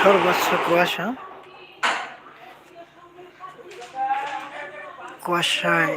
সর্বোচ্চ কুয়াশা। কুয়াশায়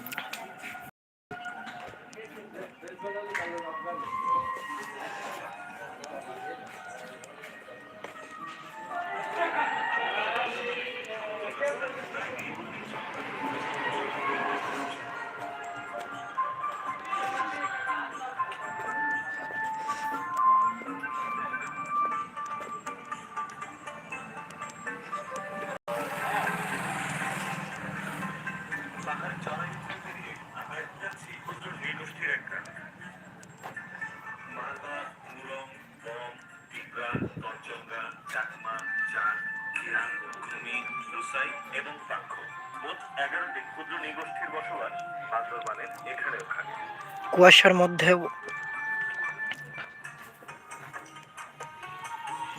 কুয়াশার মধ্যেও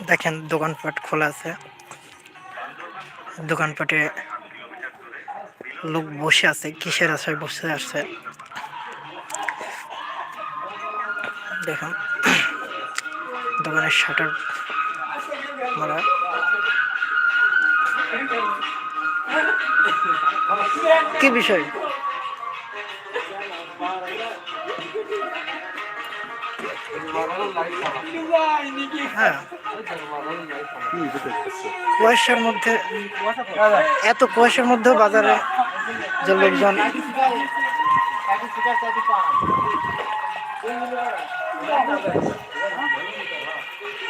দেখেন দোকানপাট খোলা আছে। দোকানপাটে লোক বসে আছে, কিসের আশায় বসে আছে? দেখুন, দোকানের শাটার মারা কি বিষয়? কুয়াশার মধ্যে এত কুয়াশার মধ্যেও বাজারে যে লোকজন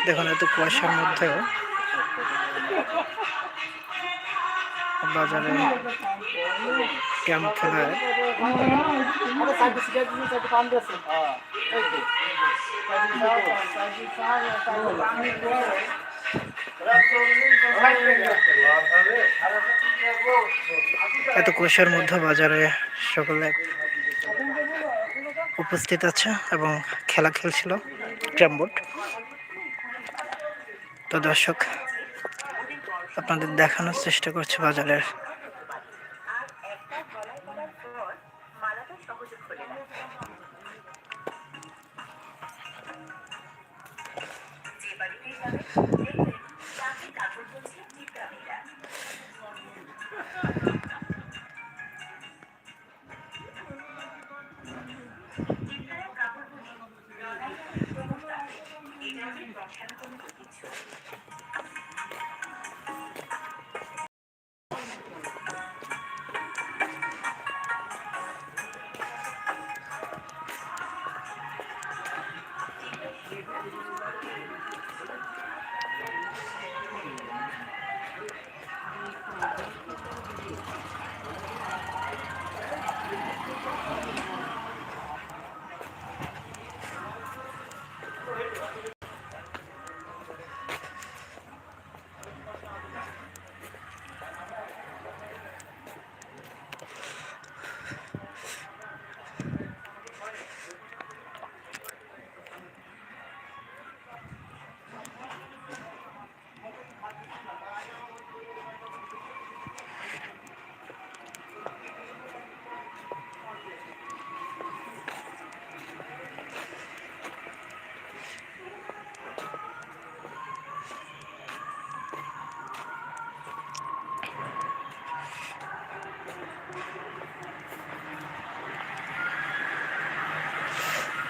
দেখুন এত কুয়াশার মধ্যেও বাজারে ক্যাম্প খেলায়। এত কুয়াশার মধ্যে বাজারে সকলে উপস্থিত আছে এবং খেলা খেলছিল ক্যামবোর্ড তো দর্শক, আপনাদের দেখানোর চেষ্টা করছে বাজারের আমাদের পাঠানো কোনো কিছু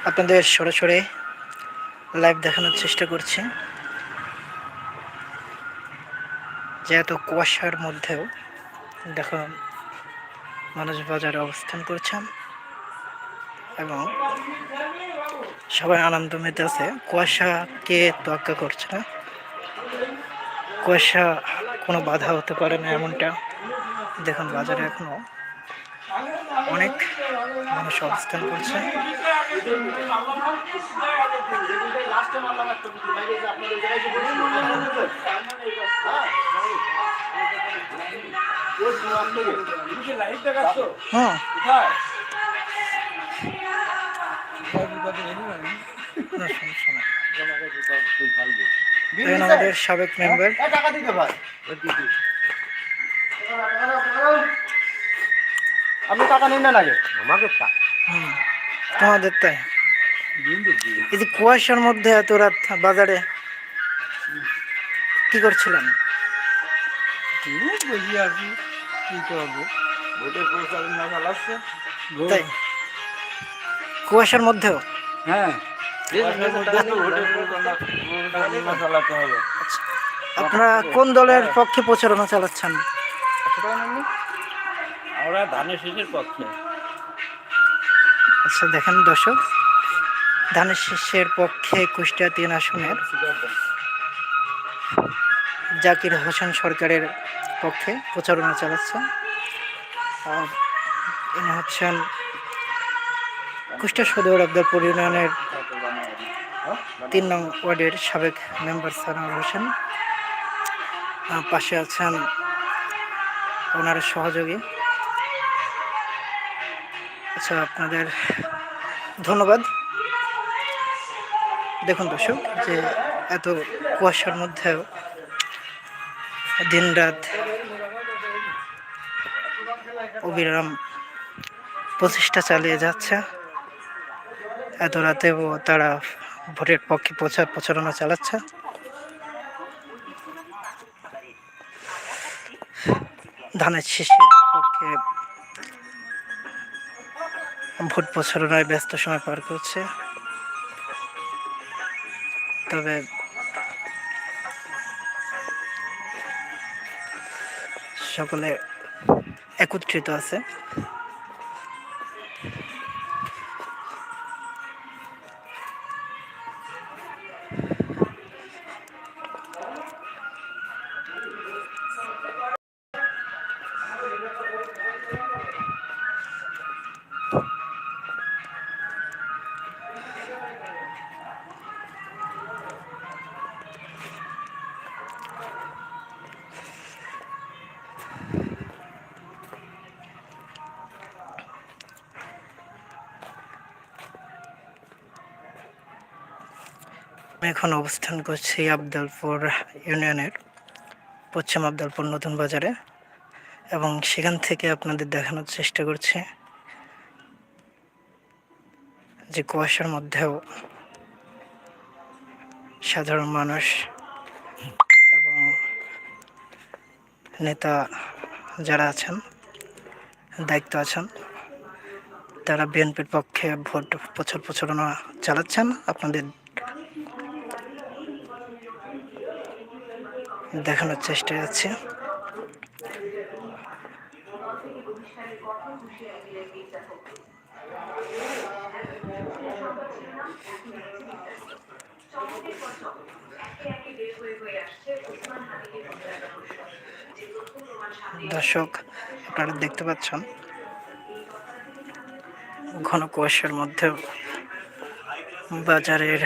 আপনাদের সরাসরি লাইভ দেখানোর চেষ্টা করছি। যে এত কুয়াশার মধ্যেও দেখো মানুষ বাজারে অবস্থান করছেন এবং সবাই আনন্দ মেতেছে কুয়াশাকে তোয়াক্কা করছে না। কুয়াশা কোনো বাধা হতে পারে না এমনটা। দেখুন বাজারে এখনও অনেক মানুষ অবস্থান করছে। আমাদের সাবেক মেম্বার। আপনি টাকা নিন না আগে আমাকে হুম তোমাদের তাই এই যে কুয়াশার মধ্যে এত রাত বাজারে কি বসে আছি কি করব? ভোটের প্রচারণা চালাচ্ছে তাই? কুয়াশার মধ্যেও? হ্যাঁ। আচ্ছা। আপনারা কোন দলের পক্ষে প্রচারণা চালাচ্ছেন? আমরা ধানের শীষের পক্ষে। আচ্ছা দেখেন দর্শক, ধানের শীষের পক্ষে কুষ্টিয়া তিন আসনের জাকির হোসেন সরকারের পক্ষে প্রচারণা চালাচ্ছে। আর ইনি হচ্ছেন কুষ্টিয়া সদর আবদারপুর ইউনিয়নের তিন নং ওয়ার্ডের সাবেক মেম্বার সানোয়ার হোসেন। পাশে আছেন ওনার সহযোগী আচ্ছা আপনাদের ধন্যবাদ। দেখুন দর্শক, যে এত কুয়াশার মধ্যেও দিন রাত অবিরাম প্রচেষ্টা চালিয়ে যাচ্ছে। এত রাতেও তারা ভোটের পক্ষে প্রচার প্রচারণা চালাচ্ছে। ধানের শীষের ভোট প্রচারণায় ব্যস্ত সময় পার করছে। তবে সকলে একত্রিত আছে। আমি এখন অবস্থান করছি আবদালপুর ইউনিয়নের পশ্চিম আবদালপুর নতুন বাজারে এবং সেখান থেকে আপনাদের দেখানোর চেষ্টা করছি যে কুয়াশার মধ্যেও সাধারণ মানুষ এবং নেতা যারা আছেন, দায়িত্ব আছেন, তারা বিএনপির পক্ষে ভোট প্রচার প্রচারণা চালাচ্ছেন। আপনাদের দেখানোর চেষ্টা আছে। দর্শক আপনারা দেখতে পাচ্ছেন ঘন কুয়াশার মধ্যেও বাজারের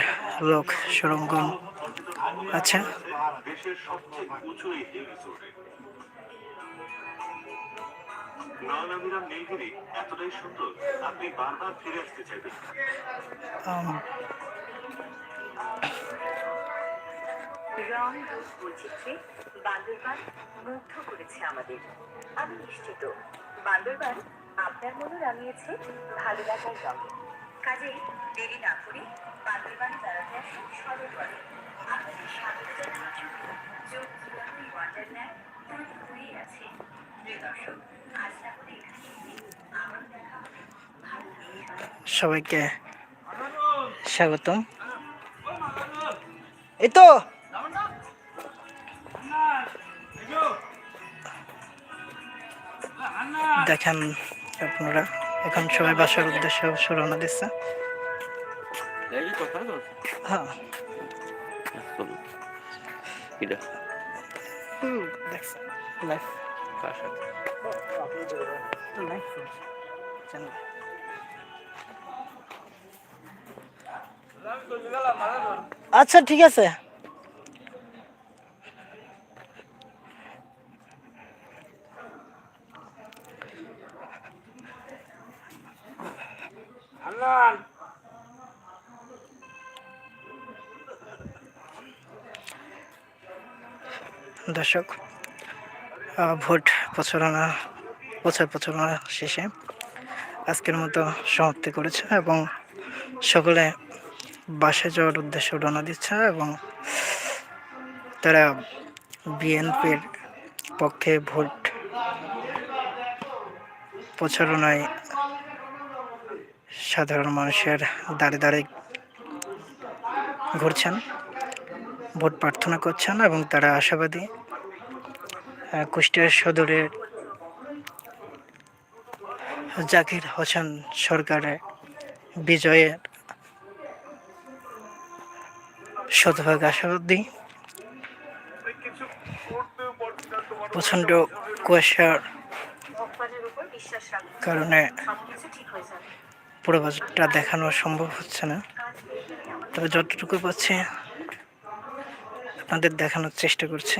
লোক সরঞ্জাম আছে। দেশের সবচেয়ে উঁচু এই হিল রিসোর্টে নয়নাভিরাম নীলগিরি এতটাই সুন্দর আপনি বারবার ফিরে আসতে চাইবেন রং রূপ বৈচিত্র্যে বান্দরবান মুগ্ধ করেছে আমাদের। আমি নিশ্চিত বান্দরবান আপনার মনে রাঙিয়েছে ভালো লাগার রঙে। কাজেই দেরি না করে বান্দরবান বেড়াতে আসুন সদরবনে আপনাদের স্বাগত জানানোর জন্য যোগ জুয়ানি ওয়ান্ডারল্যান্ড তৈরি হয়ে আছে প্রিয় দর্শক আজ তাহলে এখানে আবার দেখা হবে সবাইকে স্বাগতম। এই তো! দেখেন আপনারা এখন সবাই বাসার উদ্দেশ্যে রওনা দিচ্ছে। হ্যাঁ। কিটা হুম, কার সাথে? চ্যানেল আচ্ছা ঠিক আছে। দর্শক ভোট প্রচারণা, প্রচার প্রচারণা শেষে আজকের মতো সমাপ্তি করেছে এবং সকলে বাসে যাওয়ার উদ্দেশ্যে রওনা দিচ্ছে এবং তারা বিএনপির পক্ষে ভোট প্রচারণায় সাধারণ মানুষের দাঁড়ে দাঁড়ে ঘুরছেন, ভোট প্রার্থনা করছেন এবং তারা আশাবাদী কুষ্টিয়া সদরের জাকির হোসেন সরকারের বিজয়ের শতভাগ আশাবাদী প্রচণ্ড কুয়াশার কারণে পুরো বাজারটা দেখানো সম্ভব হচ্ছে না। তবে যতটুকু পাচ্ছি, আপনাদের দেখানোর চেষ্টা করছি।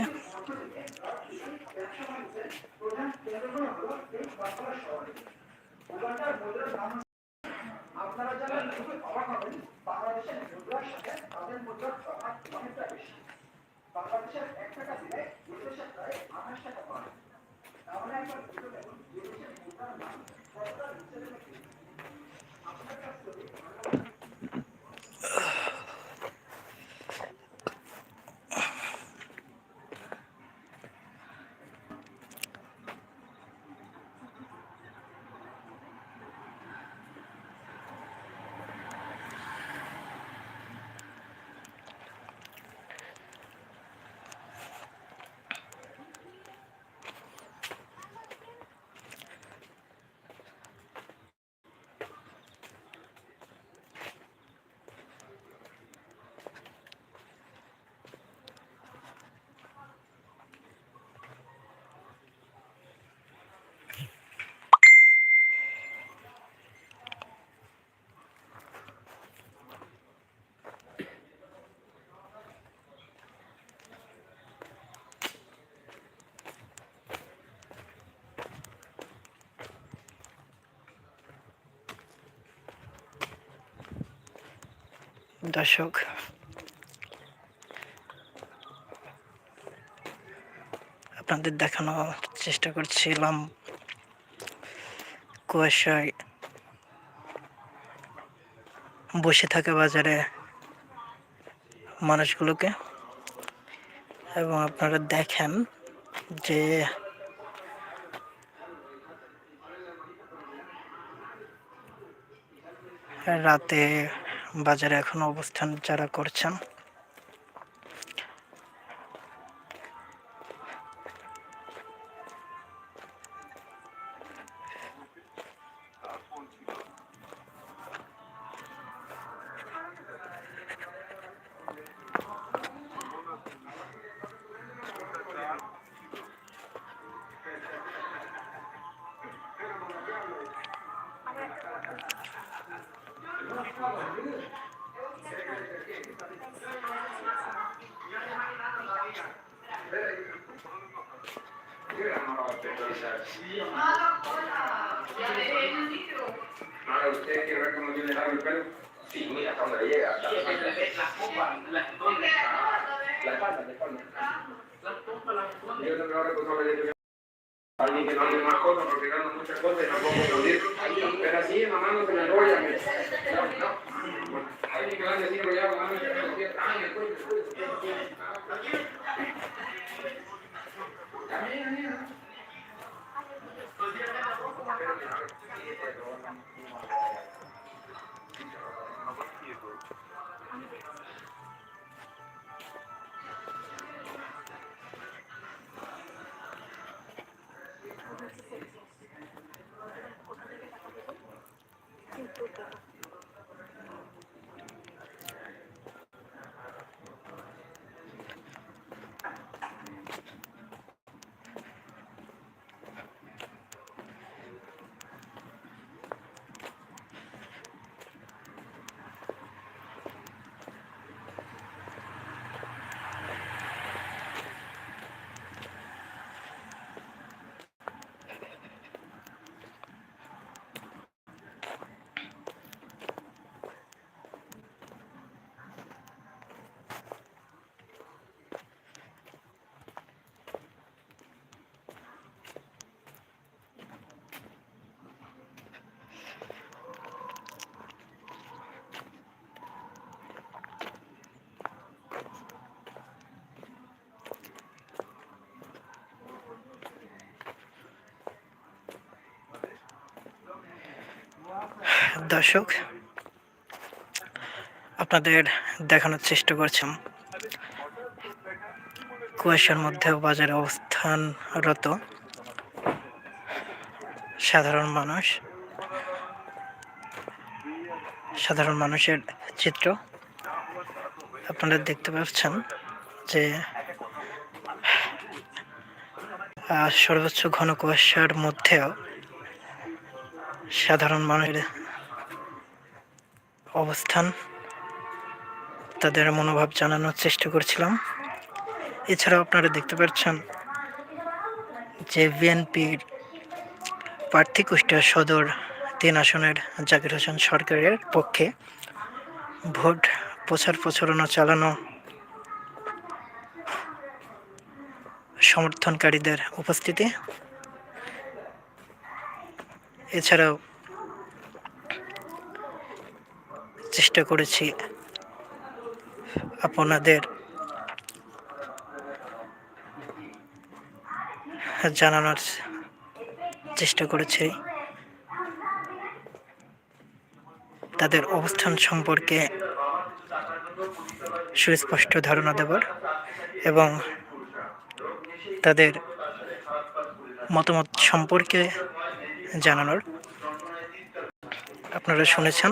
দর্শক। আপনাদের দেখানোর চেষ্টা করছিলাম কুয়াশায় বসে থাকা বাজারে মানুষগুলোকে। এবং আপনারা দেখেন যে রাতে বাজারে এখন অবস্থান যারা করছেন Ahora usted quiere ver cómo yo le hago el pelo. Sí, mira, hasta donde le llega. Hasta la espalda, la espalda. Yo no me voy a recordar de Alguien que no hace más cosas porque gana muchas cosas y tampoco pudir. Pero así en la mano se me enrolla. me- No, no. Alguien que ande así enrollado, la mano se me enrolla. Ay, el cuello, el cuello. দর্শক, আপনাদের দেখানোর চেষ্টা করছিলাম। কুয়াশার মধ্যে বাজারে অবস্থানরত সাধারণ মানুষ। সাধারণ মানুষের চিত্র আপনারা দেখতে পাচ্ছেন যে সর্বোচ্চ ঘন কুয়াশার মধ্যেও সাধারণ মানুষের অবস্থান। তাদের মনোভাব জানানোর চেষ্টা করছিলাম। এছাড়াও আপনারা দেখতে পাচ্ছেন যে বিএনপির প্রার্থী কুষ্টিয়া সদর তিন আসনের জাকির হোসেন সরকারের পক্ষে ভোট প্রচার প্রচারণা চালানো সমর্থনকারীদের উপস্থিতি। এছাড়াও চেষ্টা করেছি আপনাদের জানানোর চেষ্টা করেছি। তাদের অবস্থান সম্পর্কে সুস্পষ্ট ধারণা দেবার এবং তাদের মতামত সম্পর্কে জানানোর। আপনারা শুনেছেন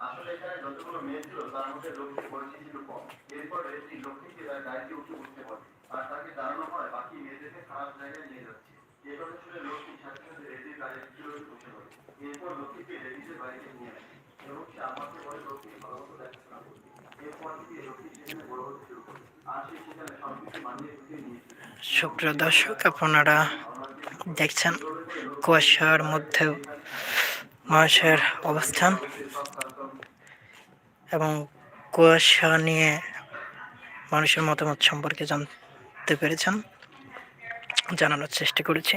আসলে যতগুলো মেয়ে ছিল তার মধ্যে ছিল কম এরপর রেডি লক্ষ্মীকে তার গাড়িতে উঠে বসতে বলে আর তাকে জানানো হয় বাকি মেয়েদেরকে খারাপ জায়গায় নিয়ে যাচ্ছে এ কথা শুনে লক্ষ্মী সাথে সাথে রেডির গাড়ির ভিতরে বসে পড়ে? এরপর রেডিতে বাড়িতে নিয়ে এবং সে আমাকে বলে দেখাশোনা করবে। সুপ্রিয় দর্শক, আপনারা দেখছেন কুয়াশার মধ্যেও মানুষের অবস্থান এবং কুয়াশা নিয়ে মানুষের মতামত সম্পর্কে জানতে পেরেছেন, জানানোর চেষ্টা করেছি।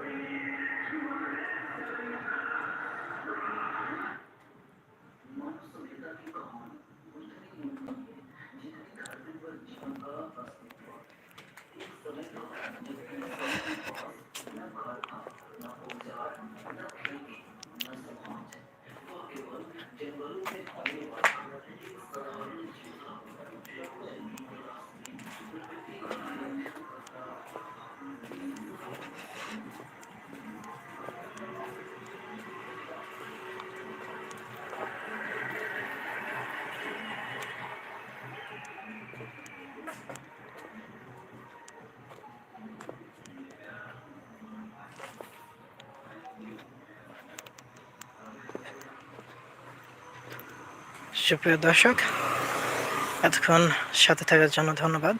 we সুপ্রিয় দর্শক এতক্ষণ সাথে থাকার জন্য ধন্যবাদ।